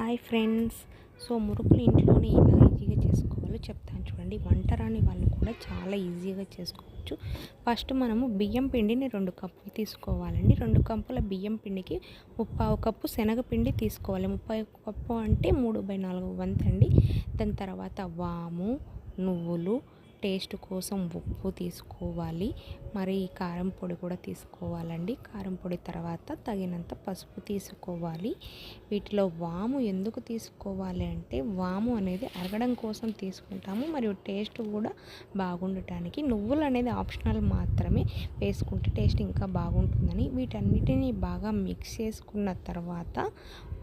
Hi friends. So మురుకులు ఇంట్లోనే ఎలా ఈజీగా చేసుకోవాలో చెప్తాను చూడండి. వంట రాని వాళ్ళు కూడా చాలా ఈజీగా చేసుకోవచ్చు. ఫస్ట్ మనము బియ్యం పిండిని రెండు కప్పులు తీసుకోవాలండి. రెండు కప్పుల బియ్యం పిండికి ముప్పావు కప్పు శనగపిండి తీసుకోవాలి. ముప్పై కప్పు అంటే మూడు బై నాలుగు వంతండి. దాని తర్వాత వాము నువ్వులు టేస్ట్ కోసం ఉప్పు తీసుకోవాలి. మరి కారం పొడి కూడా తీసుకోవాలండి. కారం పొడి తర్వాత తగినంత పసుపు తీసుకోవాలి. వీటిలో వాము ఎందుకు తీసుకోవాలి అంటే వాము అనేది అరగడం కోసం తీసుకుంటాము. మరియు టేస్ట్ కూడా బాగుండటానికి నువ్వులు అనేది ఆప్షనల్ మాత్రమే వేసుకుంటే టేస్ట్ ఇంకా బాగుంటుందని. వీటన్నిటిని బాగా మిక్స్ చేసుకున్న తర్వాత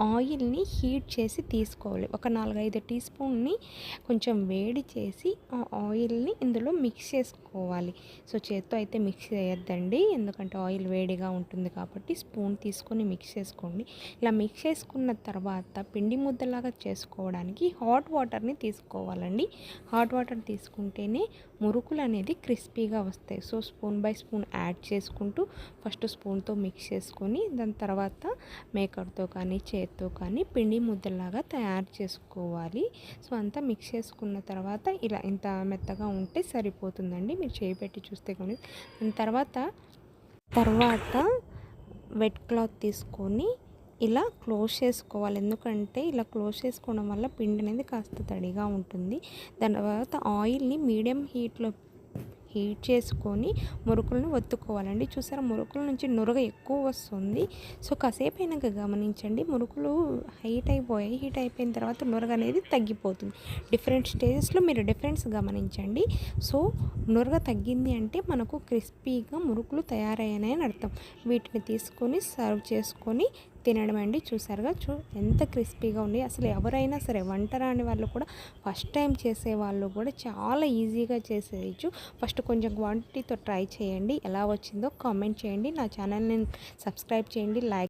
ఆయిల్ని హీట్ చేసి తీసుకోవాలి. ఒక నాలుగైదు టీ స్పూన్ని కొంచెం వేడి చేసి ఆ ఆయిల్ని ఇందులో మిక్స్ చేసుకోవాలి. సో చేత్తో అయితే మిక్స్ చేయొద్దండి. ఎందుకంటే ఆయిల్ వేడిగా ఉంటుంది కాబట్టి స్పూన్ తీసుకొని మిక్స్ చేసుకోండి. ఇలా మిక్స్ చేసుకున్న తర్వాత పిండి ముద్దలాగా చేసుకోవడానికి హాట్ వాటర్ని తీసుకోవాలండి. హాట్ వాటర్ తీసుకుంటేనే మురుకులు అనేది క్రిస్పీగా వస్తాయి. So spoon by spoon add చేసుకుంటూ ఫస్ట్ స్పూన్తో మిక్స్ చేసుకొని దాని తర్వాత మేకర్తో కానీ చేత్తో కానీ పిండి ముద్దలాగా తయారు చేసుకోవాలి. సో అంతా మిక్స్ చేసుకున్న తర్వాత ఇలా ఇంత మెత్తగా ఉంటే సరిపోతుందండి. మీరు చేయి పెట్టి చూస్తే కానీ దాని తర్వాత తర్వాత వెట్ క్లాత్ తీసుకొని ఇలా క్లోజ్ చేసుకోవాలి. ఎందుకంటే ఇలా క్లోజ్ చేసుకోవడం వల్ల పిండి అనేది కాస్త తడిగా ఉంటుంది. దాని తర్వాత ఆయిల్ని మీడియం హీట్లో హీట్ చేసుకొని మురుకులను ఒత్తుకోవాలండి. చూసారా మురుకుల నుంచి నురగ ఎక్కువ వస్తుంది. సో కాసేపు అయినాక గమనించండి మురుకులు హీట్ అయిపోయాయి. హీట్ అయిపోయిన తర్వాత నురగ అనేది తగ్గిపోతుంది. డిఫరెంట్ స్టేజెస్లో మీరు డిఫరెన్స్ గమనించండి. సో నురగ తగ్గింది అంటే మనకు క్రిస్పీగా మురుకులు తయారయ్యాయని అర్థం. వీటిని తీసుకొని సర్వ్ చేసుకొని తినడం అండి చూసారుగా? చూ ఎంత క్రిస్పీగా ఉంది. అసలు ఎవరైనా సరే వంట రాని వాళ్ళు కూడా ఫస్ట్ టైం చేసే వాళ్ళు కూడా చాలా ఈజీగా చేసేయచ్చు. ఫస్ట్ కొంచెం క్వాంటిటీతో ట్రై చేయండి. ఎలా వచ్చిందో కామెంట్ చేయండి. నా ఛానల్ని సబ్స్క్రైబ్ చేయండి. లైక్